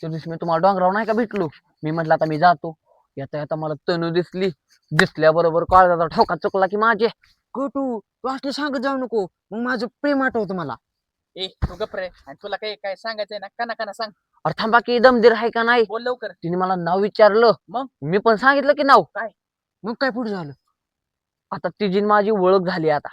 त्या दिवशी मी तुम्हाला डोंगरावर नाही का भेटलो? मी म्हटलं आता मी जातो. येता येता मला तनू दिसली. दिसल्याबरोबर काळजाचा ठोका चुकला की माझे. कटू तू असले सांगत जाऊ नको. मग माझं प्रेम आठवतं मला. ए तू गप्प रे. आणि तुला काय काय सांगायचंय ना काना काना सांग. अरे थांबा की दमदीर आहे का नाही? बोल लवकर. तिने मला नाव विचारलं. मग? मी पण सांगितलं की नाव. मग काय पुढे झालं? आता तिची न माझी ओळख झाली आता.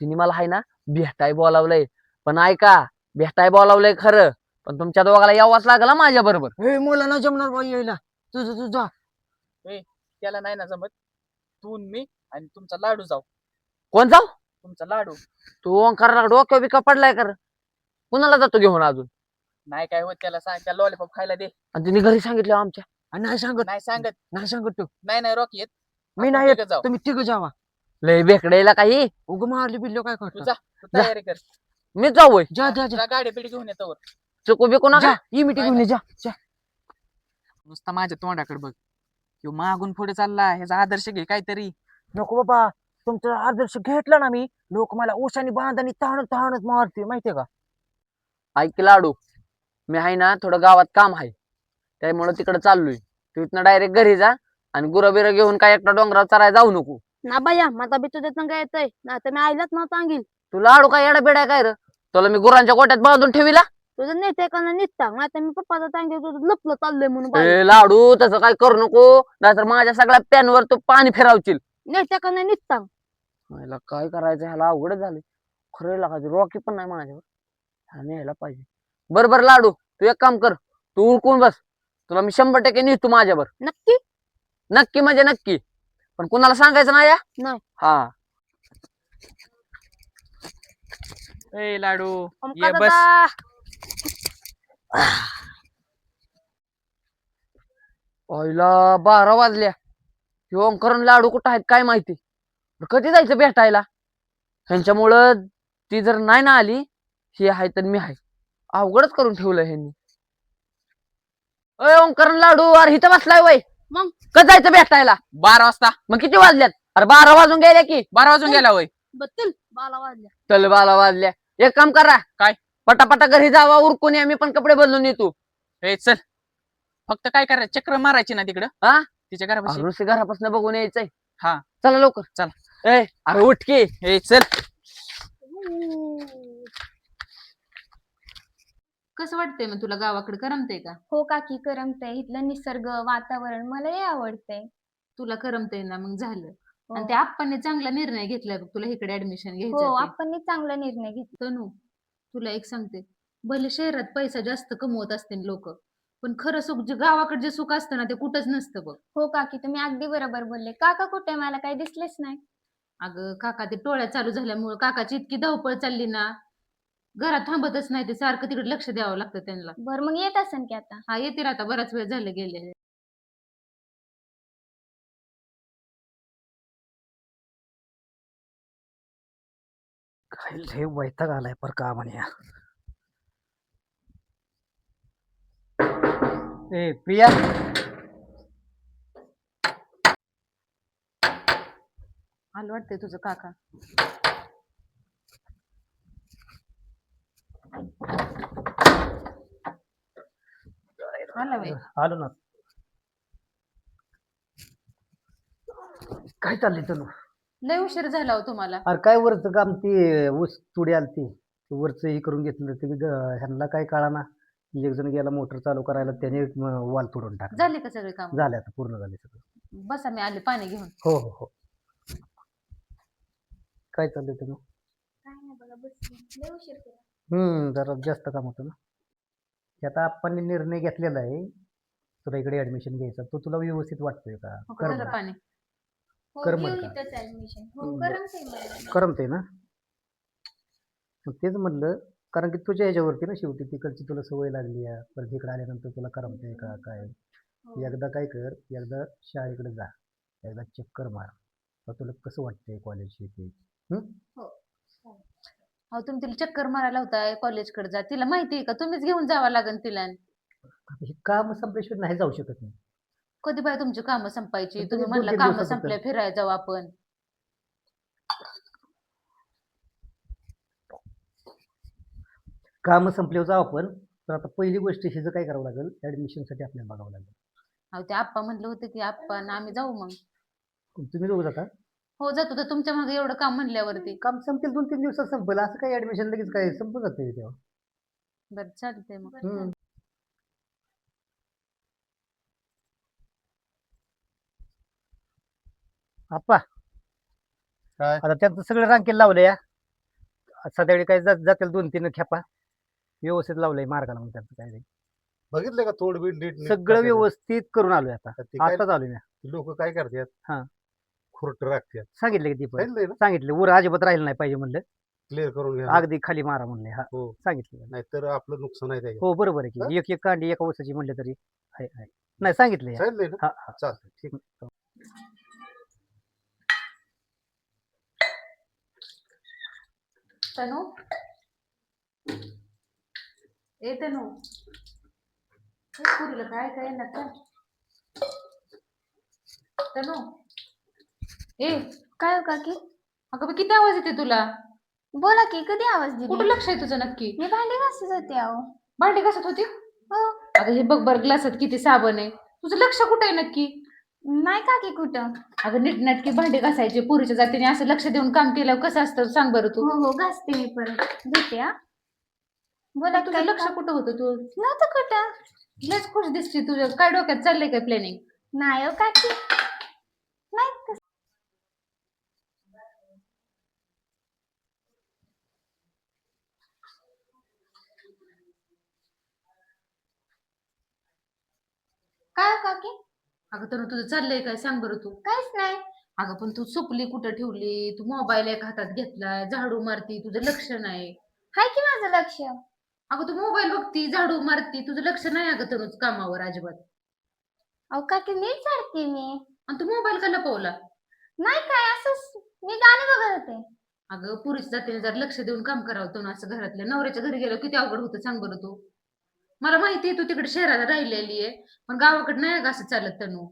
तिने मला आहे ना भेटाय बोलावलंय. पण ऐका भेटाय बोलावलंय खरं. पण तुमच्या दोघाला यावाच लागला माझ्या बरोबर. हे मला ना जमणार बाई यायला. तुझं तू जा. त्याला नाही ना जमत. तू न मी आणि तुमचा लाडू जाऊ. कोण जाऊ? तुमचा लाडू. तू ओंकार डोक्या बिका पडलाय कर. कुणाला जातो घेऊन अजून? नाही काय होत त्याला सांग त्या लॉलीपॉप खायला दे. आणि तिने घरी सांगितलं आमच्या. आणि नाही सांगत. नाही सांगत. नाही सांगत तू. नाही नाही रॉकी येत. मी नाही येत. जाऊ. तुम्ही तिघ जावा. लय बेकडेला काही? उग मारली बिल्लो काय करतो? जा. तयारी कर. मी जाऊ. जा जा जा. जा गाडी बिडी घेऊन येतो चुकू बिकू नका. जा ही मिठी घेऊन ये, जा जा. नुसता माझ्या तोंडाकडे बघ. किंवा मागून पुढे चालला ह्याचा आदर्श घे काहीतरी. नको बाबा तुमचा आदर्श घेतला ना मी लोक मला ओशानी बांधानी ताणत ताणत मारते माहितीये का? ऐक लाडू मी आहे ना थोडं गावात काम आहे त्यामुळे तिकडे चाललोय. तू इथनं डायरेक्ट घरी जा आणि गुरं बिरं घेऊन काय एकटा डोंगरावर चरायला जाऊ नको. ना बाया माझा बी तुझ्यात काय येतंय ना तर मी आईलाच ना सांगील. तू लाडू काय येडा बिडा काय र? तुला मी गुरांच्या गोट्यात बांधून ठेविला? तुझं नेते का निघता नाही तर मी पप्पाचा सांगेल तुझं लपलं चाललंय म्हणून. ए लाडू तसं काय करू नको. नाहीतर माझ्या सगळ्या पॅनवर तू पाणी फिरावशील. नेते का निघता मला काय करायचं? ह्याला अवघड झालं खरं लागायचं रॉकी पण नाही माझ्यावर. हा न्यायला पाहिजे. बरं बरं लाडू तू एक काम कर. तू उरकून बस. तुला मी शंभर टक्के निघतो माझ्यावर. नक्की? नक्की म्हणजे नक्की. पण कुणाला सांगायचं नाही या नाही. हा. ए लाडू. ये बस. पहिला बारा वाजल्या. ह्यो ओंकरण लाडू कुठं आहेत काय माहिती? कधी जायचं भेटायला? ह्यांच्यामुळं ती जर नाही ना आली ही आहे तर मी आहे. अवघडच करून ठेवलं ह्यांनी. अय ओंकरण लाडू अरे इथं बसलाय वय. मग? कधी जायचं भेटायला? बारा वाजता. मग किती वाजल्यात? अरे बारा वाजून गेले की. बारा वाजून गेला वय. बत्तील बाला वाजल्या. चल बारा वाजल्या. एक काम करा. काय? पटापटा घरी जावा उरकून या मी पण कपडे बदलून येतो. ए चल. फक्त काय करायचं चक्र मारायची ना तिकडं. हा? तिच्या घरापाशी. नुसते घरापासून बघून यायचंय. हा. चला लवकर. चला. ए अरे उठ की. ए चल. कसं वाटतंय मग तुला गावाकडे? करमतंय का? हो काकी करमतंय. इथलं निसर्ग वातावरण मलाही आवडतंय. तुला करमतंय ना मग झालं. हो. आणि त्या आप्पांनी चांगला निर्णय घेतलाय बघ तुला इकडे ऍडमिशन हो घ्यायचं ते. आपण चांगला निर्णय घेतला. तनू तुला एक सांगते. भले शहरात पैसा जास्त कमवत असतील लोक पण खरं सुख जे गावाकडे जे सुख असतं ना ते कुठंच नसतं बघ. हो काकी तुम्ही अगदी बरोबर बोलले. काका कुठे मला काही दिसलेच नाही. अगं काका ते टोळ्या चालू झाल्यामुळे काकाची इतकी धावपळ चालली ना घरात थांबतच नाही ते. सारखं तिकडे लक्ष द्यावं लागतं त्यांना. बर मग येत असेल की आता? हा येतील आता. बराच वेळ झाले गेले. काय लय वैताग आलाय पर का म्हणे? ए प्रिया? आलं वाटतंय तुझं काका. आला बाई. आलो ना. काय चाललंय तनु? लय उशीर झाला हो तुम्हाला. अरे काय वरचं काम ते ऊस तुडी आलती. ते वरचं हे करून घेतलं ते ग- ह्यांना काय कळाना? एक जण गेला मोटर चालू करायला त्याने वाल तोडून टाकला. झाली का सगळे काम? झाले आता पूर्ण झाले सगळं. बसा मी आले पाणी घेऊन. हो हो हो. काय चाललंय तुम्ही काय नाही बघा बसली. लय उशीर केला. हम्म जरा जास्त काम होतं ना. ते आता आपण निर्णय घेतलेला आहे. तुला इकडे ऍडमिशन घ्यायचं. तो तुला व्यवस्थित वाटतोय का? हो का, कर झालं पाणी. हो का? हो मला. करमते ना? मग तेच म्हणलं कारण की तुझ्या ह्याच्यावरती ना शेवटी तिकडची तुला सवय लागली आहे. परत इकडे आल्यानंतर तुला करमते का काय? हो. एकदा काय कर एकदा शाळेकडे जा. एकदा चक्कर मार. तुला कसं वाटतंय कॉलेज ते? अहो तुम्ही तिला चक्कर मारायला होताय कॉलेजकडे जा. तिला माहिती आहे का? तुम्हीच घेऊन जावं लागेल तिला. हे काम संपल्याशिवाय नाही जाऊ शकत नाही कधी बाय तुमची कामं संपायची? तुम्ही म्हणला कामं दिवसाचं संपल्या फिरायला जाऊ आपण. काम संपल्यावर जाऊ आपण तर आता पहिली गोष्ट हिचं काय करावं लागेल? ऍडमिशनसाठी आपल्याला बघावं लागेल. अहो ते आप्पा म्हणलं होतं की आप्पा आणि आम्ही जाऊ मग. तुम्ही दोघं जाता? हो जातो तर तुमच्या मागे एवढं काम म्हणल्यावरती. काम संपेल दोन तीन दिवसात संपेल. असं काय ऍडमिशन लगेच काय संपून जाते तेव्हा. बरं चालतंय मग. हम्म. आप्पा. काय? आता त्यांचं सगळं रांकेल लावलंय या. सध्याकडे काय जात जातील दोन तीन खेपा. व्यवस्थित लावलंय मार्गाला मग त्यांचं काय नाही. बघितलं का तोड बीड नीट सगळं व्यवस्थित करून आलोय आता. आताच आलोय मी लोक काय करतात? हा. खुरट राखतात. सांगितलं की दीपक सांगितलंय ना? सांगितलं. वर अजिबात राहिलं नाही पाहिजे म्हणलं. क्लिअर करून घ्या. अगदी खाली मारा म्हणले हा. हो. सांगितलं नाहीतर आपलं नुकसान आहे त्याच्यात हो बरोबर आहे? की. एक एक कांडी एका वर्षाची म्हणलं तरी आहे आहे. नाही सांगितलं या. सांगितलंय ना? हा हा. चालतंय. ठीक. तनू ए तनू पुरीला काय काय ना. तनू ए काय हो काकी? अगं बाई, किती आवाज येते तुला? बोला की कधी आवाज कुठं दिली लक्ष आहे तुझं नक्की? मी भांडी घासत होते अहो. भांडी घासत होती? हो. अगं हे बघ बर ग्लासात किती साबण आहे. तुझं लक्ष कुठं आहे नक्की? नाही काकी कुठं? अगं नीटनाटकी भांडी घासायची पुरीच्या जातीने असं लक्ष देऊन काम केलं कसं असतं सांग बरं तू. हो हो घासते मी परत. घेते हा. बोला तुझं काय लक्ष? कुठं होतं तू नव्हतं कुठं. लयच खुश दिसते तुझ्या काय डोक्यात चाललंय काय प्लॅनिंग नाही हो काकी. नाही तसं. काय हो काकी? अगं तर तुझं चाललंय काय? सांग बरं तू. काहीच नाही. अगं पण तू सुपली कुठं ठेवली? तू मोबाईल एक हातात घेतलाय झाडू मारती तुझं लक्ष नाही. हाय की माझं लक्ष? अगं तू मोबाईल बघती झाडू मारती तुझं लक्ष नाही अगं तनुज कामावर अजिबात. अहो काकी नीट झाडते मी? आणि तू मोबाईल का लपवला? नाही काय असंच मी गाणे बघत होते. अगं पुरीच्या जातीने जर लक्ष देऊन काम करावं तनु असं घरातल्या नवऱ्याच्या घरी गेलं किती अवघड होतं सांग बरं तू. मला माहिती आहे तू तिकडे शहराला राहिलेली आहे पण गावाकडे नाही अगं असं चालत तनु?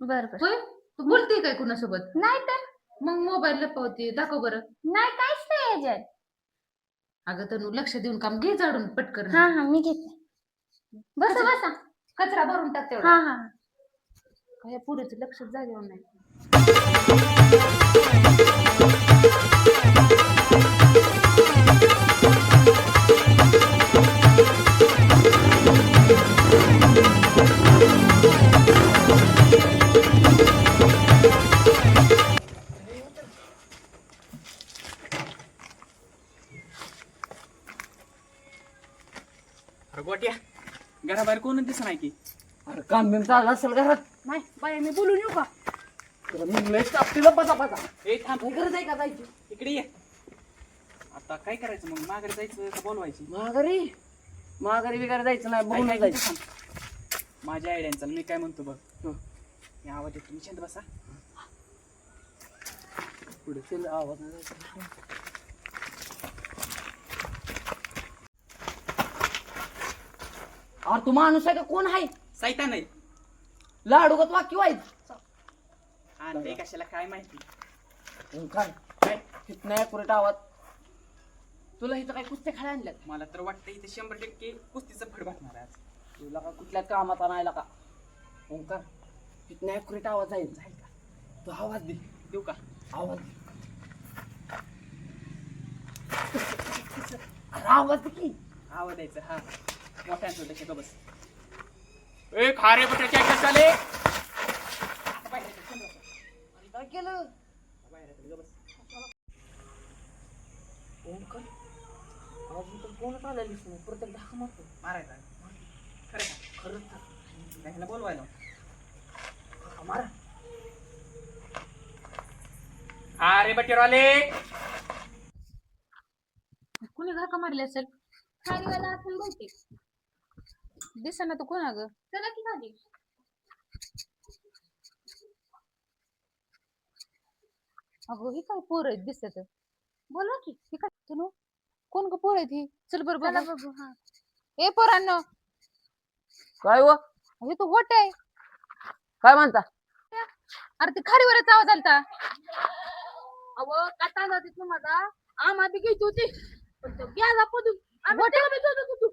बर बर होय? तू बोलते काय कुणासोबत? नाही तर? मग मोबाईल लपवते दाखव बरं. नाही काहीच नाही याच्यात. अगं तनु लक्ष देऊन काम घे झाडून पटकन. हा हा मी घेते. बसा बसा. कचरा भरून टाक हा तेवढा. हा काय पुरीचं लक्षच जागेवर नाही. अरे गोट्या घराबाहेर कोण दिसत नाही की. अरे काम बिम चाललं असेल घरात. नाही बाय मी बोलून येऊ का? तुला निघलंय तापतीला पता पता ए थांब. गरज आहे का जायची? इकडे ये. आता काय करायचं मग? माघारी जायचं का बोलवायची? माघारी? माघारी बिघारी जायचं नाही बघून ऐक, ऐक, जायचं. थांब. माझ्या आयडियांचा मी काय म्हणतो बघ. हं. मी आवाज येतो तुम्ही शांत बसा. पुढे चल आवाज नाही जायचा. अरे तू माणूस आहे का? कोण आहे? साहित्य नाही लाडूगत वाक्य व्हायचं कशाला काय माहिती? काय? काय? तिथनं ॲक्युरेट आवाज. तुला इथं काय कुस्त्या खेळायला आणल्यात? मला तर वाटतं इथे शंभर टक्के कुस्तीचं फड बसणार आहे आज. तुला का कुठल्या कामात आणायला का? ओंकार तिथनं ॲक्युरेट आवाज जाईल जाईल का? तू आवाज दे. देऊ का? आवाज दे. अरे आवाज दे की. आवाज द्यायचा हा. मोठ्यांचं त्याच्या का बस ए खारे बटाटे काय चाले काय केलं? ओंकार. अजून तर कोणच नाही. प्रत्येक धाका मारतो. मारायचा. खरं का? खरंच तर. बोलवायला. धाका मारा. अरे बटेरवाले कुणी घाका मारले असेल? खालीवाला आपण बोलते दिसा ना तू कोण अगं चला की खाली. अगं ही काय पोर आहेत दिसत? बोलवा की. ही काय तनु? कोण ग पोर आहेत ही? चल बरं चला बघू. बघू हा. ए पोरांनो. काय व हे तो गोट आहे. काय म्हणता? अरे ते खारीवरच आवाज आलता. अव काटा जाते तुम्हाला? आम्हा बी घ्यायची होती. पण तो गेला पदून आम्ही त्याला बी शोधत होतो.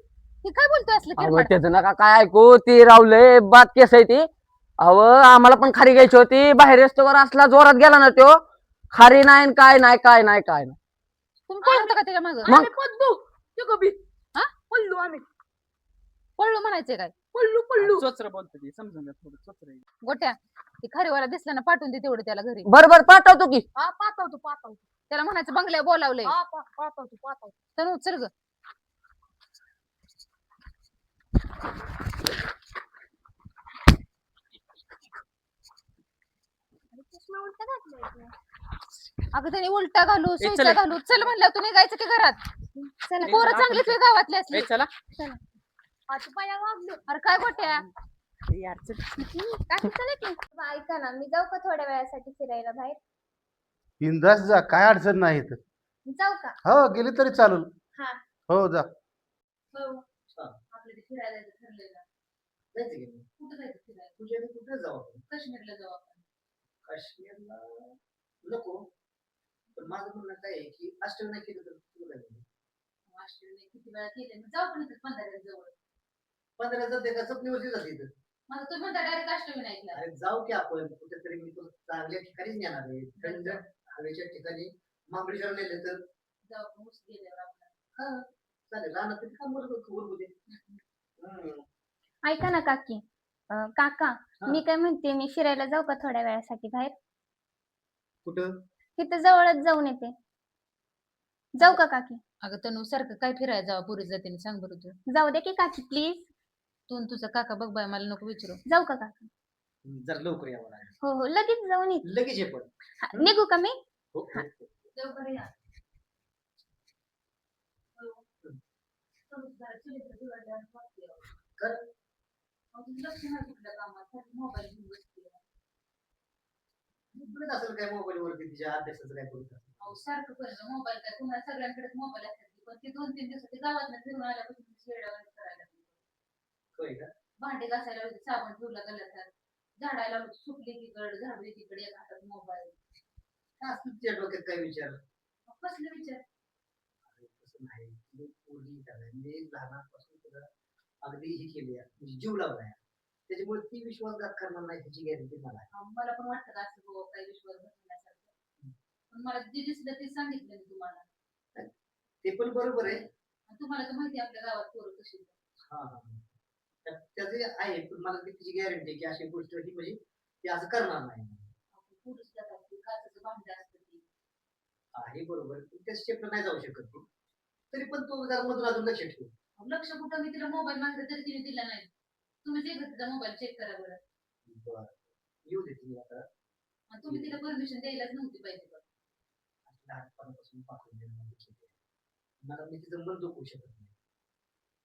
हे काय बोलतोय असलं अहो? त्याचं नका काय ऐकू ती रावलंय बात केस आहे ती. अहो आम्हाला पण खारी घ्यायची होती. बाहेर रस्त्यावर असला जोरात गेला ना तो खारी नाही न काय नाही काय नाही काय नाही. तुम्ही पळत का त्याच्या मागं? मग? हा? पडलो आम्ही. पळलो म्हणायचंय काय? पडलो पडलो चोचर बोलतो ती समजून घ्या थोडं चोचर गोट्या ती खारीवाला दिसला ना पाठवून दे तेवढं त्याला घरी. बरं बरं पाठवतो की. हा पाठवतो पाठवतो. त्याला म्हणायचं बंगल्या बोलावलंय. हा पा- पाठवतो पाठवतो. तनु चल ग. अगं त्याने उलटा घालू ए, सुईचा चल. घालू. चल म्हणलं तू निघायचं की घरात? चला. ए, पोरं आपण चांगली तुझ्या गावातली असली. ए चला. आता पाया वागलो. अरे काय गोट्या यार चल. चला की ऐका ना मी जाऊ का थोड्या वेळासाठी फिरायला बाहेर? बिंदास जा काय अडचण नाही इथं. जाऊ का? हो गेली तरी चालेल. हा. हो जा. ते फिरायला जायचं ठरलंय ना कुठं जायचं फिरायला? कुठे जाऊ काश्मीरला जाऊ आपण. काश्मीरला नको. पण माझं म्हणणं काय आहे की अष्टमी नाही केलं तर तुला काय होईल? ऑस्ट्रेलिया किती वेळा केले मग जाऊ पण इथं पंधरा जवळ. पंधरा जाते का चपलीवरती जाते इथं? तुम्ही म्हणता डायरेक्ट ऐकलं अरे जाऊ की आपण. कुठेतरी मी तुला चांगल्या ठिकाणीच नेणार आहे. थंड हवेच्या ठिकाणी. महाबळेश्वर नेले तर? जाऊ आपण ऊस गेल्यावर आपण हा. चालेल. राहणार तिथे काम बरोबर दे हम्म. ऐका ना काकी. अं, काका मी काय म्हणते मी फिरायला जाऊ का थोड्या वेळासाठी बाहेर? कुठं? तिथं जवळच जाऊन येते. जाऊ का काकी? अगं तनु सारखं काय फिरायला जावं? पुरी जाते सांग बरं तू. जाऊ दे की काकी प्लीज तू आणि तुझा काका बघ बाय मला नको विचारू. जाऊ का काका? जरा लवकर यावं लागेल हो हो लगेच जाऊन येते. लगेच ये पण. हा, निघू का मी? हो, हो, हो. कर. लक्ष नाही कुठल्या कामात? मोबाईल घेऊन बसते इकडेच असेल काय मोबाईल वरती? तिच्या अभ्यासाचं काय करू अहो सारखं पहिलं मोबाईल काय? कुणा सगळ्यांकडेच मोबाईल असतात पण ते दोन तीन दिवस ते गावात फिरून आल्यापासून ती शेरडावानी करायला. होय का? भांडे घासायला होते साबण ठेवला गल्ल्यात झाडायला सुकली एकीकडे झाडू एकीकडे एक हातात मोबाईल काय असतं डोक्यात काय विचार? कसले विचार? अरे तसं नाही. मी लहानापासून अगदी ही केली आहे. म्हणजे जीव लावलाय. त्याच्यामुळे ती विश्वासघात करणार नाही ह्याची गॅरंटी मला. आहे. मला पण वाटतं असं हो काही विश्वास बसण्यासारखं पण मला जे दिसलं ते सांगितलं मी तुम्हाला. ते पण बरोबर आहे. आणि तुम्हाला तर माहिती आहे आपल्या गावात पोरं कशी आहेत. हा हा त्या- त्याचे आहे पण मला ती तिची गॅरंटी की अशी गोष्ट ही म्हणजे ती असं करणार नाही. आपण पुरुष जातात ते काचाचं भांडं असतं ते. आहे बरोबर. पण त्या स्टेपला नाही जाऊ शकत ती. तरी पण तो जरा मधून अजून लक्ष ठेव. लक्ष कुठं? मी तिला मोबाईल मागितलं तरी तिने दिला नाही. तुम्ही जे तिचा मोबाईल चेक करा बरं. बरं. येऊ दे तुम्ही आता. आणि तुम्ही तिला परमिशन द्यायलाच नव्हती पाहिजे बरं. लहानपणापासून पाठवून देणं म्हणजे ठीक आहे. मला मी तिचं मन दुखवू शकत नाही.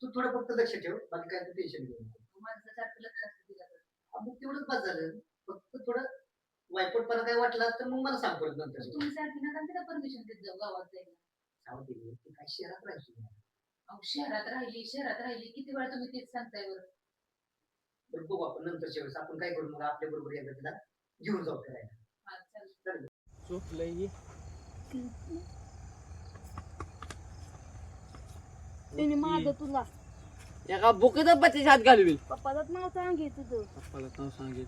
तू थोडं फक्त लक्ष ठेव बाकी काय तू टेन्शन घेऊ नको. माझं सारखं लक्ष असतं तिच्याकडे हा, मग तेवढंच बस झालं. फक्त थोडं वायपटपणा काय वाटला तर मग मला सांग परत नंतर. तुम्ही सारखी नका तिला परमिशन देत जाऊ गावात जायला. जाऊ दे ती काय शहरात राहायची. नाही. अहो शहरात राहिली शहरात राहिली किती वेळा तुम्ही तेच सांगताय बरं? बरं बघू आपण नंतरच्या वेळेस आपण काय करू मग आपल्या बरोबर एकदा तिला घेऊन जाऊ फिरायला. हा, तिने माझं तुला. एका बुकीत बत्तीस हात घालवी पप्पाच नाव सांगे तुझं. पप्पाला नाव सांगेल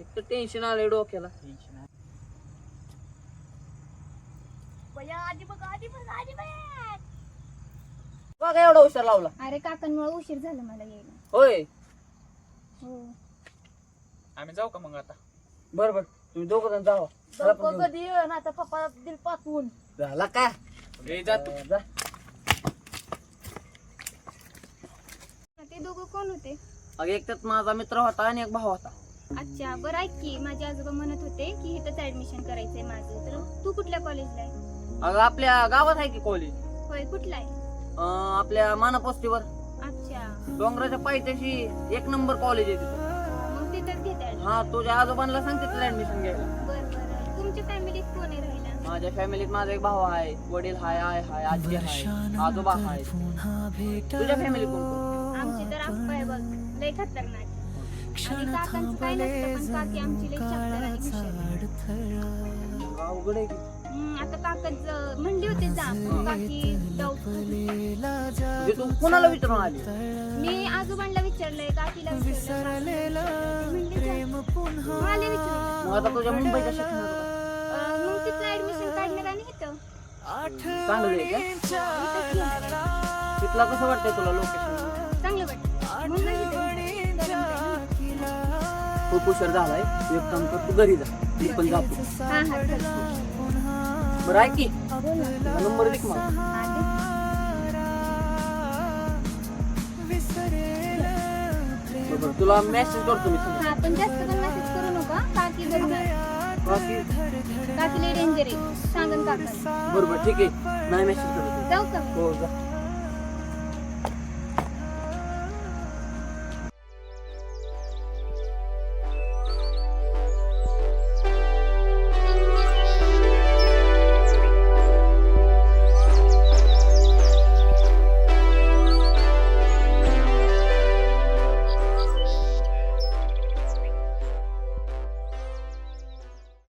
एक तर टेन्शन आलंय डोक्याला. टेन्शन आधी बघ आधी बघ आधी बघ. बघा एवढा हुशार लावला. अरे काकांमुळे उशीर झाला मला यायला. होय. हो. आम्ही जाऊ का मग आता? बर बर. तुम्ही दोघं जण जावा. मला पण लवकर कधी ये ना तर पप्पाला दिल पाठवून. झाला का? ए जातो जा. ते दोघं कोण होते? अगं एक त्यात माझा मित्र होता आणि एक भाऊ होता. अच्छा बरं ऐक की माझे आजोबा म्हणत होते की इथंच ऍडमिशन करायचंय माझं. तर तू कुठल्या कॉलेजला आहे? अगं आपल्या गावात आहे की कॉलेज होय कुठला आहे? आपल्या मानापोस्तीवर. अच्छा. डोंगराच्या पायथ्याशी एक नंबर कॉलेज आहे तिथं. मग तिथंच घेता हा तुझ्या आजोबांना सांगते तुला ऍडमिशन घ्यायला. बरं बरं. तुमच्या फॅमिलीत कोण आहे राहिला? माझ्या फॅमिलीत माझा एक भाऊ आहे. वडील हाय आय हाय आजी हाय आजोबा हाय. तुझ्या फॅमिलीत कोण कोण? आमची तर आप्पा आहे बघ. लय खतरनाक आणि काकांचं काय नसतं पण काकी आमची लय चपळ आणि हुशार अवघड आहे की. आता काकाच म्हणली होती जा पण काकी डाऊट म्हणजे तू कोणाला विचारून आली? मी आजोबांना विचारलंय काकीला विचारलं म्हणले जा. मग आले विचारून. मग आता तुझ्या मुंबईच्या अं, मग तिथलं ऍडमिशन काढणार आणि इथं. चांगलं आहे का? इथंच घेणार. तिथला कसं वाटतंय तुला लोकेशन चांगलं वाटतं इथं. खूप उशीर झालाय. एक काम कर तू घरी जा. मी पण जातो. हा हा. बरं ऐक की. नंबर दे की मला. हा, दे. बरं तुला मेसेज करतो मी समजा हा पण जास्त पण मेसेज करू नका. काकी बरोबर बाकी काकी? लई डेंजर आहे. सांगन काका बरोबर ठीक आहे. नाही मेसेज करतो जाऊ का? हो जा.